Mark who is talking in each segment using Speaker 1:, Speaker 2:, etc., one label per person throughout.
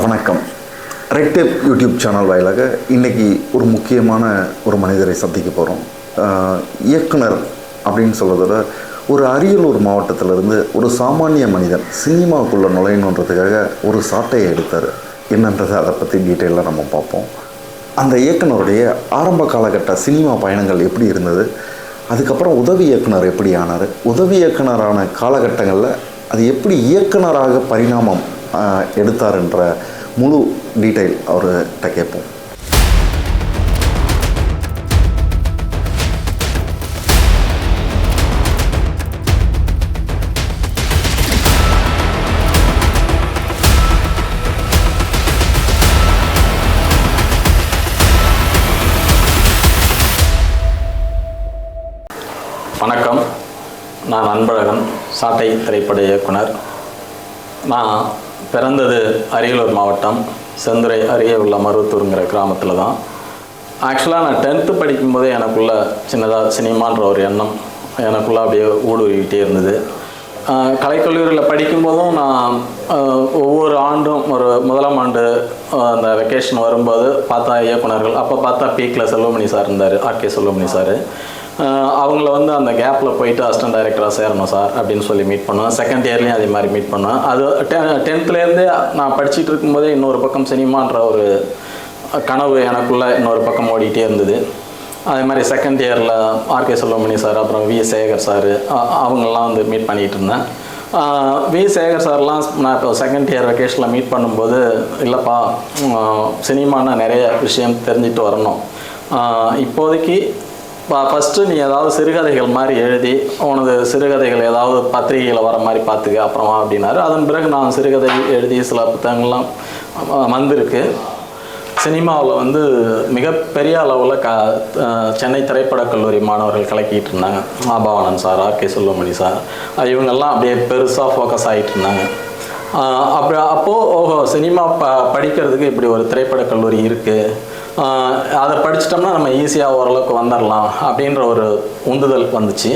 Speaker 1: வணக்கம். ரெக்டேப் YouTube channel வாயிலாக இன்றைக்கி ஒரு முக்கியமான ஒரு மனிதரை சந்திக்க போகிறோம் இயக்குனர் அப்படின்னு சொல்கிறத ஒரு அரியலூர் மாவட்டத்திலிருந்து ஒரு சாமானிய மனிதன் சினிமாவுக்குள்ளே நுழையணுன்றதுக்காக ஒரு சாட்டையை எடுத்தார். என்னன்றதை அதை பற்றி டீட்டெயிலாக நம்ம பார்ப்போம். அந்த இயக்குனருடைய ஆரம்ப காலகட்ட சினிமா பயணங்கள் எப்படி இருந்தது? அதுக்கப்புறம் உதவி இயக்குனர் எப்படி ஆனார்? உதவி இயக்குனரான காலகட்டங்களில் அது எப்படி இயக்குனராக பரிணாமம் எடுத்தாருன்ற முழு டீட்டெயில் அவர்கிட்ட கேட்போம்.
Speaker 2: வணக்கம். நான் அன்பழகன் சாட்டை திரைப்பட இயக்குனர். நான் பிறந்தது அரியலூர் மாவட்டம் செந்துறை அருகே உள்ள மருவத்தூருங்கிற கிராமத்தில் தான். ஆக்சுவலாக நான் டென்த்து படிக்கும்போதே எனக்குள்ள சின்னதாக சினிமான்ற ஒரு எண்ணம் எனக்குள்ளே அப்படியே ஊடுருவிக்கிட்டே இருந்தது. கலைக்கல்லூரியில் படிக்கும்போதும் நான் ஒவ்வொரு ஆண்டும் ஒரு முதலாம் ஆண்டு அந்த வெக்கேஷன் வரும்போது பார்த்தா இயக்குனர்கள் அப்போ பார்த்தா பீக்கில் செல்வமணி சார் இருந்தார் ஆர்கே செல்வமணி சார். அவங்கள வந்து அந்த கேப்பில் போயிட்டு அசிஸ்டன்ட் டைரக்டராக சேரணும் சார் அப்படின்னு சொல்லி மீட் பண்ணோம் செகண்ட் இயர்லேயும் அதே மாதிரி மீட் பண்ணோம் அது டென் டென்த்துலேருந்தே நான் படிச்சுட்டு இருக்கும்போதே இன்னொரு பக்கம் சினிமான்ற ஒரு கனவு எனக்குள்ளே இன்னொரு பக்கம் ஓடிட்டே இருந்தது. அதே மாதிரி செகண்ட் இயரில் ஆர்கே செல்வமணி சார் அப்புறம் வி சேகர் சார் அவங்கெல்லாம் வந்து மீட் பண்ணிகிட்டு இருந்தேன். வி சேகர் சார்லாம் நான் இப்போ செகண்ட் இயர் வெக்கேஷனில் மீட் பண்ணும்போது இல்லைப்பா சினிமானா நிறைய விஷயம் தெரிஞ்சுட்டு வரணும். இப்போதைக்கு ஃபஸ்ட்டு நீ ஏதாவது சிறுகதைகள் மாதிரி எழுதி உனது சிறுகதைகள் ஏதாவது பத்திரிகையில் வர மாதிரி பார்த்துக்க அப்புறமா அப்படின்னாரு. அதன் பிறகு நான் சிறுகதை எழுதி சில புத்தகங்கள்லாம் வந்திருக்கு. சினிமாவில் வந்து மிகப்பெரிய அளவில் க சென்னை திரைப்படக் கல்லூரி மாணவர்கள் கலக்கிட்டு இருந்தாங்க. Aabavanan sir R K Selvamani sir இவங்கெல்லாம் அப்படியே பெருசாக ஃபோக்கஸ் ஆகிட்டு இருந்தாங்க. அப்போ அப்படி அப்போது ஓஹோ சினிமா ப படிக்கிறதுக்கு இப்படி ஒரு திரைப்படக் கல்லூரி இருக்குது அதை படிச்சிட்டோம்னா நம்ம ஈஸியாக ஓரளவுக்கு வந்துடலாம் அப்படின்ற ஒரு உந்துதல் வந்துச்சு.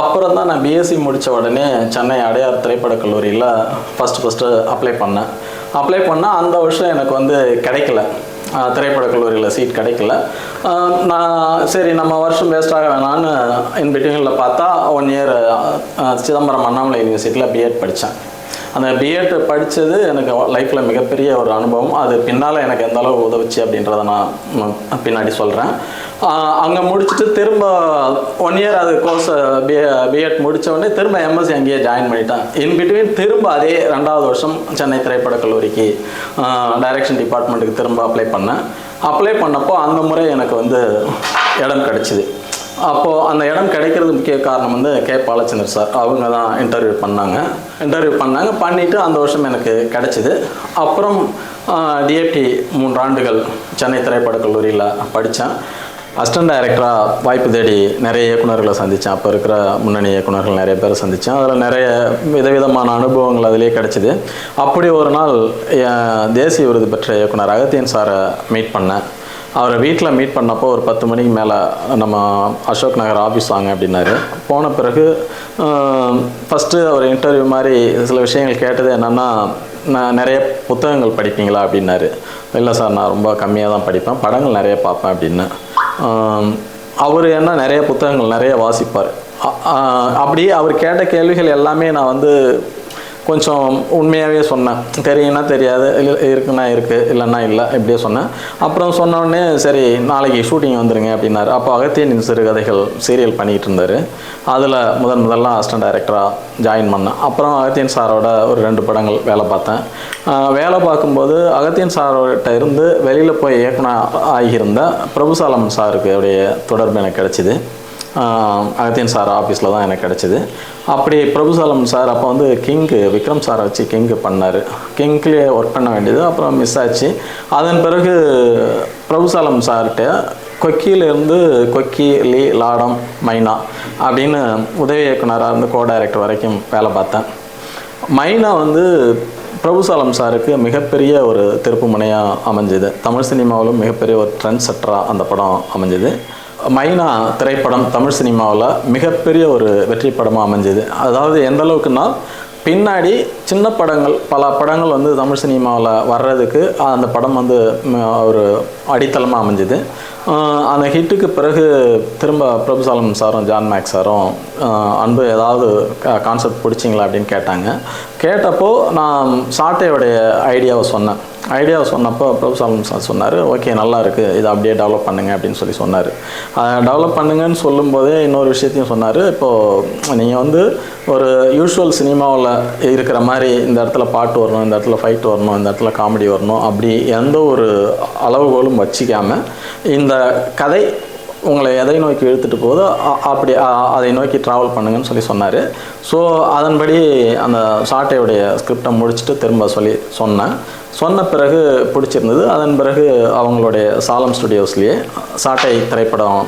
Speaker 2: அப்புறம் தான் நான் பிஎஸ்சி முடித்த உடனே சென்னை அடையார் திரைப்படக் கல்லூரியில் ஃபஸ்ட்டு ஃபஸ்ட்டு அப்ளை பண்ணேன். அப்ளை பண்ணால் அந்த வருஷம் எனக்கு வந்து கிடைக்கல. திரைப்படக் கல்லூரியில் சீட் கிடைக்கல. நான் சரி நம்ம வருஷம் வேஸ்டாக வேணான்னு இன் பிட்வீனில் பார்த்தா ஒன் இயர் சிதம்பரம் அண்ணாமலை யூனிவர்சிட்டியில் பிஎட் படித்தேன் அந்த பிஎட் படித்தது எனக்கு லைஃப்பில் மிகப்பெரிய ஒரு அனுபவம். அது பின்னால் எனக்கு எந்த அளவு உதவுச்சு அப்படின்றத நான் பின்னாடி சொல்கிறேன் அங்கே முடிச்சுட்டு திரும்ப ஒன் இயர் அது course B A B Ed முடித்த உடனே திரும்ப எம்எஸ்சி அங்கேயே ஜாயின் பண்ணிட்டேன். இன் பிட்வீன் திரும்ப அதே ரெண்டாவது வருஷம் சென்னை திரைப்படக் கல்லூரிக்கு டைரக்ஷன் டிபார்ட்மெண்ட்டுக்கு திரும்ப அப்ளை பண்ணேன். அப்ளை பண்ணப்போ அந்த முறை எனக்கு வந்து இடம் கிடச்சிது. அப்போது அந்த இடம் கிடைக்கிறது முக்கிய காரணம் வந்து கே. பாலச்சந்தர் சார். அவங்க தான் இன்டர்வியூ பண்ணாங்க. இன்டர்வியூ பண்ணாங்க. பண்ணிவிட்டு அந்த வருஷம் எனக்கு கிடச்சிது. அப்புறம் டிஎப்டி மூன்று ஆண்டுகள் சென்னை திரைப்படக் கல்லூரியில் படித்தேன் அசிஸ்டன்ட் டைரக்டராக வாய்ப்பு தேடி நிறைய இயக்குனர்களை சந்தித்தேன் அப்போ இருக்கிற முன்னணி இயக்குனர்கள் நிறைய பேரை சந்தித்தேன் அதில் நிறைய விதவிதமான அனுபவங்கள் அதிலே கிடச்சிது. அப்படி ஒரு நாள் தேசிய விருது பெற்ற இயக்குனர் அகத்தியன் சாரை மீட் பண்ணேன். அவரை வீட்டில் மீட் பண்ணப்போ ஒரு பத்து மணிக்கு மேலே நம்ம அசோக் நகர் ஆஃபீஸ் வாங்க அப்படின்னாரு. போன பிறகு ஃபஸ்ட்டு அவர் இன்டர்வியூ மாதிரி சில விஷயங்கள் கேட்டது என்னென்னா நான் நிறைய புத்தகங்கள் படிப்பீங்களா அப்படின்னாரு. இல்லை சார் நான் ரொம்ப கம்மியாக தான் படிப்பேன். படங்கள் நிறைய பார்ப்பேன் அப்படின்னு. அவர் என்ன நிறைய புத்தகங்கள் நிறைய வாசிப்பார். அப்படியே அவர் கேட்ட கேள்விகள் எல்லாமே நான் வந்து கொஞ்சம் உண்மையாகவே சொன்னேன். தெரியும்னா தெரியாது இல்லை இருக்குன்னா இருக்குது இல்லைன்னா இல்லை இப்படியே சொன்னேன். அப்புறம் சொன்னோடனே சரி நாளைக்கு ஷூட்டிங் வந்துருங்க அப்படின்னாரு. அப்போ அகத்தியனின் சிறுகதைகள் சீரியல் பண்ணிகிட்டு இருந்தார். அதில் முதன் முதல்ல அசிஸ்டன்ட் டைரக்டராக ஜாயின் பண்ணேன். அப்புறம் அகத்தியன் சாரோட ஒரு ரெண்டு படங்கள் வேலை பார்த்தேன். வேலை பார்க்கும்போது அகத்தியன் சாரோட இருந்து வெளியில் போய் இயக்குனர் ஆகியிருந்த பிரபுசாலம் சாருக்கு உடைய தொடர்பு எனக்கு கிடச்சிது. அகத்தியன் சார் ஆஃபீஸில் தான் எனக்கு கிடச்சிது. அப்படி பிரபுசாலம் சார் அப்போ வந்து கிங்கு விக்ரம் சாரை வச்சு கிங்கு பண்ணார். கிங்க்லேயே ஒர்க் பண்ண வேண்டியது அப்புறம் மிஸ் ஆச்சு. அதன் பிறகு பிரபுசாலம் சார்கிட்ட கொக்கியிலேருந்து கொக்கி லீ லாடம் மைனா அப்படின்னு உதவி இயக்குனராக இருந்து கோ டைரக்டர் வரைக்கும் வேலை பார்த்தேன். மைனா வந்து பிரபுசாலம் சாருக்கு மிகப்பெரிய ஒரு திருப்பு முனையாக அமைஞ்சுது. தமிழ் சினிமாவிலும் மிகப்பெரிய ஒரு ட்ரெண்ட் செட்டராக அந்த படம் அமைஞ்சுது. மைனா திரைப்படம் தமிழ் சினிமாவில் மிகப்பெரிய ஒரு வெற்றி படமாக அமைஞ்சுது. அதாவது எந்த அளவுக்குன்னா பின்னாடி சின்ன படங்கள் பல படங்கள் வந்து தமிழ் சினிமாவில் வர்றதுக்கு அந்த படம் வந்து ஒரு அடித்தளமாக அமைஞ்சுது. அந்த ஹிட்டுக்கு பிறகு திரும்ப பிரபுசாலம் சாரும் ஜான் மேக் சாரும் அன்பு ஏதாவது கான்செப்ட் பிடிச்சிங்களா அப்படின்னு கேட்டாங்க. கேட்டப்போ நான் சாட்டையோடைய ஐடியாவை சொன்னேன். ஐடியா சொன்னப்போ பிரபுசாலம் சார் சொன்னார் ஓகே நல்லா இருக்குது இதை அப்படியே டெவலப் பண்ணுங்க அப்படின்னு சொல்லி சொன்னார். டெவலப் பண்ணுங்கன்னு சொல்லும்போதே இன்னொரு விஷயத்தையும் சொன்னார். இப்போது நீங்கள் வந்து ஒரு யூஷுவல் சினிமாவில் இருக்கிற மாதிரி இந்த இடத்துல பாட்டு வரணும் இந்த இடத்துல ஃபைட் வரணும் இந்த இடத்துல காமெடி வரணும் அப்படி எந்த ஒரு அளவுகோலும் வச்சிக்காமல் இந்த கதை உங்களை எதை நோக்கி இழுத்துட்டு போகுதோ அப்படி அதை நோக்கி ட்ராவல் பண்ணுங்கன்னு சொல்லி சொன்னார். ஸோ அதன்படி அந்த சாட்டையுடைய ஸ்கிரிப்டை முடிச்சுட்டு திரும்ப சொல்லி சொன்னேன். சொன்ன பிறகு பிடிச்சிருந்தது. அதன் பிறகு அவங்களுடைய சாலம் ஸ்டுடியோஸ்லேயே சாட்டை திரைப்படம்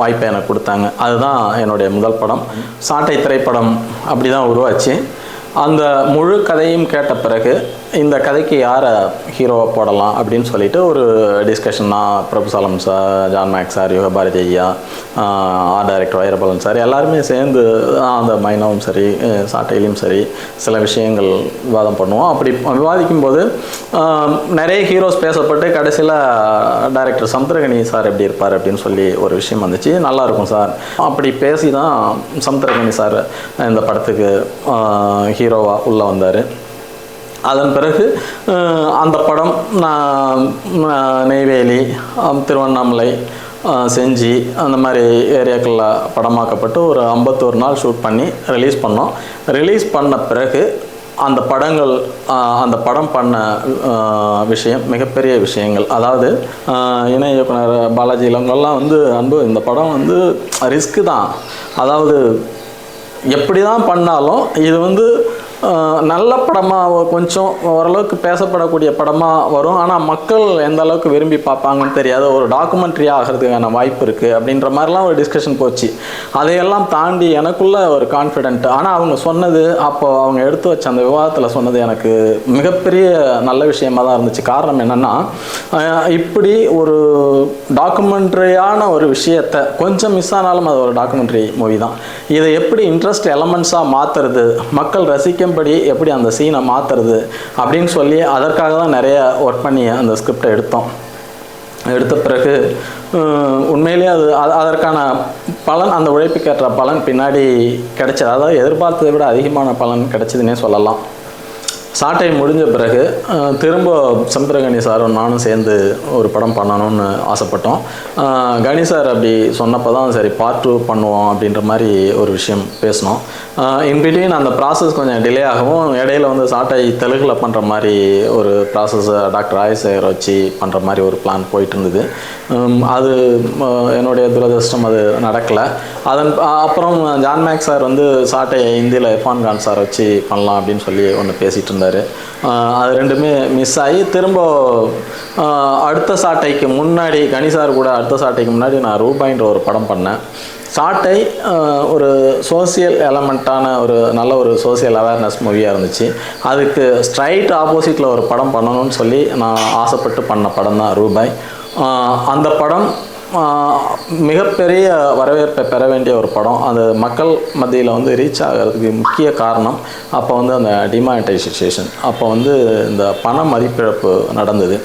Speaker 2: வாய்ப்பை எனக்கு கொடுத்தாங்க. அதுதான் என்னுடைய முதல் படம். சாட்டை திரைப்படம் அப்படி தான் உருவாச்சு. அந்த முழு கதையும் கேட்ட பிறகு இந்த கதைக்கு யாரை ஹீரோவை போடலாம் அப்படின்னு சொல்லிட்டு ஒரு டிஸ்கஷன் பிரபு சலம் சார் ஜான் மேக் சார் யுக பாரதி ஐயா ஆர்ட் டைரக்டர் வைரபாலன் சார் எல்லாருமே சேர்ந்து அந்த மைனாவும் சரி சாட்டையிலையும் சரி சில விஷயங்கள் விவாதம் பண்ணுவோம். அப்படி விவாதிக்கும் போது நிறைய ஹீரோஸ் பேசப்பட்டு கடைசியில் டைரக்டர் சமுத்திரகனி சார் எப்படி இருப்பார் அப்படின்னு சொல்லி ஒரு விஷயம் வந்துச்சு. நல்லா இருக்கும் சார் அப்படி பேசி தான் சமுத்திரகனி சார் இந்த படத்துக்கு ஹீரோவாக உள்ளே வந்தார். அதன் பிறகு அந்த படம் நான் நெய்வேலி திருவண்ணாமலை செஞ்சி அந்த மாதிரி ஏரியாக்களில் படமாக்கப்பட்டு ஒரு ஐம்பத்தோரு நாள் ஷூட் பண்ணி ரிலீஸ் பண்ணோம். ரிலீஸ் பண்ண பிறகு அந்த படங்கள் அந்த படம் பண்ண விஷயம் மிகப்பெரிய விஷயங்கள். அதாவது இணை இயக்குனர் பாலாஜி இளங்கெல்லாம் வந்து அன்பு இந்த படம் வந்து ரிஸ்க்கு தான். அதாவது எப்படி தான் பண்ணாலும் இது வந்து நல்ல படமாக கொஞ்சம் ஓரளவுக்கு பேசப்படக்கூடிய படமாக வரும். ஆனால் மக்கள் எந்த அளவுக்கு விரும்பி பார்ப்பாங்கன்னு தெரியாத ஒரு டாக்குமெண்ட்ரி ஆகிறதுக்கான வாய்ப்பு இருக்குது அப்படின்ற மாதிரிலாம் ஒரு டிஸ்கஷன் போச்சு. அதையெல்லாம் தாண்டி எனக்குள்ள ஒரு கான்ஃபிடென்ட் ஆனால் அவங்க சொன்னது அப்போ அவங்க எடுத்து வச்ச அந்த விவாதத்தில் சொன்னது எனக்கு மிகப்பெரிய நல்ல விஷயமா தான் இருந்துச்சு. காரணம் என்னென்னா இப்படி ஒரு டாக்குமெண்ட்ரியான ஒரு விஷயத்தை கொஞ்சம் மிஸ் ஆனாலும் அது ஒரு டாக்குமெண்ட்ரி மூவி தான். இதை எப்படி இன்ட்ரெஸ்ட் எலமெண்ட்ஸாக மாற்றுறது மக்கள் ரசிக்கும் ரசிக்கும்படி எப்படி அந்த சீனை மாற்றுறது அப்படின்னு சொல்லி அதற்காக தான் நிறைய ஒர்க் பண்ணி அந்த ஸ்கிரிப்டை எடுத்தோம். எடுத்த பிறகு உண்மையிலே உண்மையிலேயே அது அதற்கான பலன் அந்த உழைப்புக்கேற்ற பலன் பின்னாடி கிடைச்சது. அதாவது எதிர்பார்த்ததை விட அதிகமான பலன் கிடைச்சதுன்னே சொல்லலாம். சாட்டை முடிஞ்ச பிறகு திரும்ப சந்திரகணி சாரும் நானும் சேர்ந்து ஒரு படம் பண்ணணும்னு ஆசைப்பட்டோம். கணி சார் அப்படி சொன்னப்போ தான் சரி பார்ட் டூ பண்ணுவோம் அப்படின்ற மாதிரி ஒரு விஷயம் பேசினோம். இன்பிட்வீன் அந்த ப்ராசஸ் கொஞ்சம் டிலே ஆகவும் இடையில வந்து சாட்டை தெலுங்கில் பண்ணுற மாதிரி ஒரு ப்ராசஸ் டாக்டர் ஆயசேகர் வச்சு பண்ணுற மாதிரி ஒரு பிளான் போயிட்டு இருந்தது அது என்னுடைய துரதிருஷ்டம் அது நடக்கலை. அதன் அப்புறம் ஜான் மேக் சார் வந்து சாட்டை இந்தியில் இர்ஃபான் கான் சார் வச்சு பண்ணலாம் அப்படின்னு சொல்லி ஒன்று பேசிகிட்டு இருந்தார் அது ரெண்டுமே மிஸ் ஆகி திரும்ப அடுத்த சாட்டைக்கு முன்னாடி கணிசார் கூட அடுத்த சாட்டைக்கு முன்னாடி நான் ரூபாயின்ற ஒரு படம் பண்ணேன். சாட்டை ஒரு சோசியல் எலமெண்ட்டான ஒரு நல்ல ஒரு சோசியல் அவேர்னஸ் மூவியாக இருந்துச்சு. அதுக்கு ஸ்ட்ரைட் ஆப்போசிட்டில் ஒரு படம் பண்ணணும்னு சொல்லி நான் ஆசைப்பட்டு பண்ண படம் தான் ரூபாய். அந்த படம் மிகப்பெரிய வரவேற்பை பெற வேண்டிய ஒரு படம். அது மக்கள் மத்தியில் வந்து ரீச் ஆகிறதுக்கு முக்கிய காரணம் அப்போ வந்து அந்த டிமானிட்டைசேஷன் அப்போ வந்து இந்த பண மதிப்பிழப்பு நடந்தது.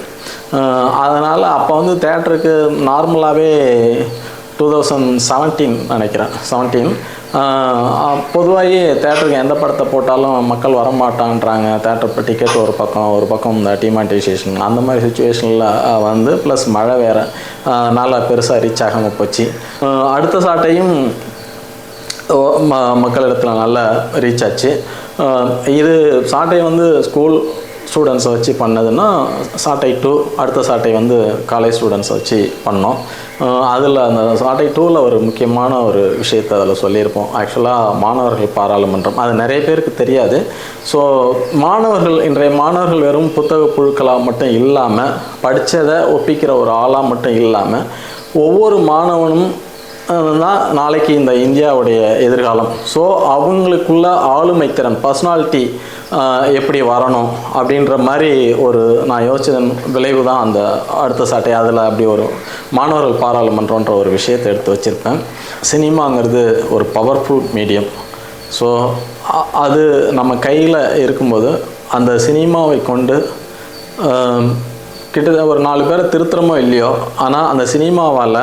Speaker 2: அதனால் அப்போ வந்து தேட்டருக்கு நார்மலாகவே டூ தௌசண்ட் செவன்டீன் நினைக்கிறேன். செவன்டீன் பொதுவாகவே தேட்டருக்கு எந்த படத்தை போட்டாலும் மக்கள் வரமாட்டான்றாங்க. தேட்டர் இப்போ டிக்கெட் ஒரு பக்கம் ஒரு பக்கம் இந்த டிமானிட்டைசேஷன் அந்த மாதிரி சுச்சுவேஷனில் வந்து ப்ளஸ் மழை வேறு. நல்லா பெருசாக ரீச் ஆகாமல் போச்சு. அடுத்த சாட்டையும் மக்களிடத்தில் நல்லா ரீச் ஆச்சு. இது சாட்டை வந்து ஸ்கூல் ஸ்டூடெண்ட்ஸை வச்சு பண்ணதுன்னா சாட்டை டூ அடுத்த சாட்டை வந்து காலேஜ் ஸ்டூடெண்ட்ஸை வச்சு பண்ணோம். அதில் அந்த சாட்டை டூவில் ஒரு முக்கியமான ஒரு விஷயத்தை அதில் சொல்லியிருப்போம். ஆக்சுவலாக மாணவர்கள் பாராளுமன்றம். அது நிறைய பேருக்கு தெரியாது. ஸோ மாணவர்கள் இன்றைய மாணவர்கள் வெறும் புத்தக புழுக்களாக மட்டும் இல்லாமல் படித்ததை ஒப்பிக்கிற ஒரு ஆளாக மட்டும் இல்லாமல் ஒவ்வொரு மாணவனும் தான் நாளைக்கு இந்த இந்தியாவுடைய எதிர்காலம். ஸோ அவங்களுக்குள்ள ஆளுமை திறன் பர்சனாலிட்டி எப்படி வரணும் அப்படின்ற மாதிரி ஒரு நான் யோசிச்சதன் விளைவு தான் அந்த அடுத்த சாட்டை. அதில் அப்படி ஒரு மாணவர்கள் பாராளுமன்றன்ற ஒரு விஷயத்தை எடுத்து வச்சுருப்பேன். சினிமாங்கிறது ஒரு பவர்ஃபுல் மீடியம் ஸோ அது நம்ம கையில் இருக்கும்போது அந்த சினிமாவை கொண்டு கிட்டத்தட்ட ஒரு நாலு பேரை திருத்துறமோ இல்லையோ ஆனால் அந்த சினிமாவால்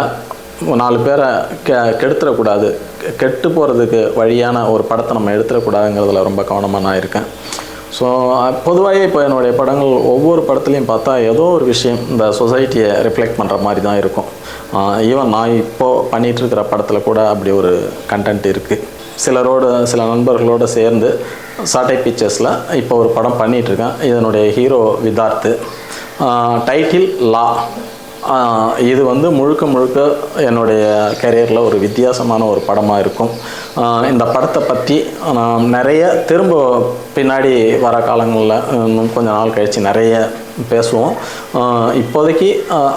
Speaker 2: நாலு பேரை கெ கெடுத்துடக்கூடாது. கெ- கெட்டு போகிறதுக்கு வழியான ஒரு படத்தை நம்ம எடுத்துடக்கூடாதுங்கிறதுல ரொம்ப கவனமாக நான் இருக்கேன். ஸோ பொதுவாகவே இப்போ என்னுடைய படங்கள் ஒவ்வொரு படத்துலையும் பார்த்தா ஏதோ ஒரு விஷயம் இந்த சொசைட்டியை ரிஃப்ளெக்ட் பண்ணுற மாதிரி தான் இருக்கும். ஈவன் நான் இப்போது பண்ணிகிட்டு இருக்கிற படத்தில் கூட அப்படி ஒரு கண்டென்ட் இருக்குது சிலரோட சில நண்பர்களோடு சேர்ந்து சாட்டை பிக்சர்ஸில் இப்போ ஒரு படம் பண்ணிகிட்ருக்கேன் இதனுடைய ஹீரோ விதார்த்து. டைட்டில் லா இது வந்து முழுக்க முழுக்க என்னுடைய கரியரில் ஒரு வித்தியாசமான ஒரு படமாக இருக்கும். இந்த படத்தை பற்றி நான் நிறைய திரும்ப பின்னாடி வர காலங்களில் இன்னும் கொஞ்சம் நாள் கழித்து நிறைய பேசுவோம். இப்போதைக்கு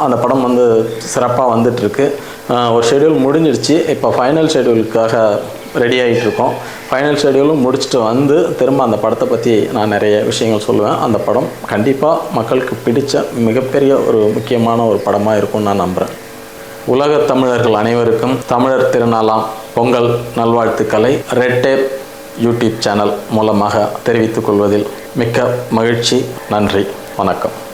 Speaker 2: அந்த படம் வந்து சிறப்பாக வந்துட்டுருக்கு ஒரு ஷெடியூல் முடிஞ்சிடுச்சு. இப்போ ஃபைனல் ஷெடியூலுக்காக ரெடி ஆகிட்டு இருக்கோம் ஃபைனல் ஷெடியூலும் முடிச்சுட்டு வந்து திரும்ப அந்த படத்தை பற்றி நான் நிறைய விஷயங்கள் சொல்லுவேன். அந்த படம் கண்டிப்பாக மக்களுக்கு பிடித்த மிகப்பெரிய ஒரு முக்கியமான ஒரு படமாக இருக்கும்னு நான் நம்புகிறேன் உலக தமிழர்கள் அனைவருக்கும் தமிழர் திருநாளாம் பொங்கல் நல்வாழ்த்துக்களை ரெட் டேப் யூடியூப் சேனல் மூலமாக தெரிவித்துக் கொள்வதில் மிக்க மகிழ்ச்சி. நன்றி. வணக்கம்.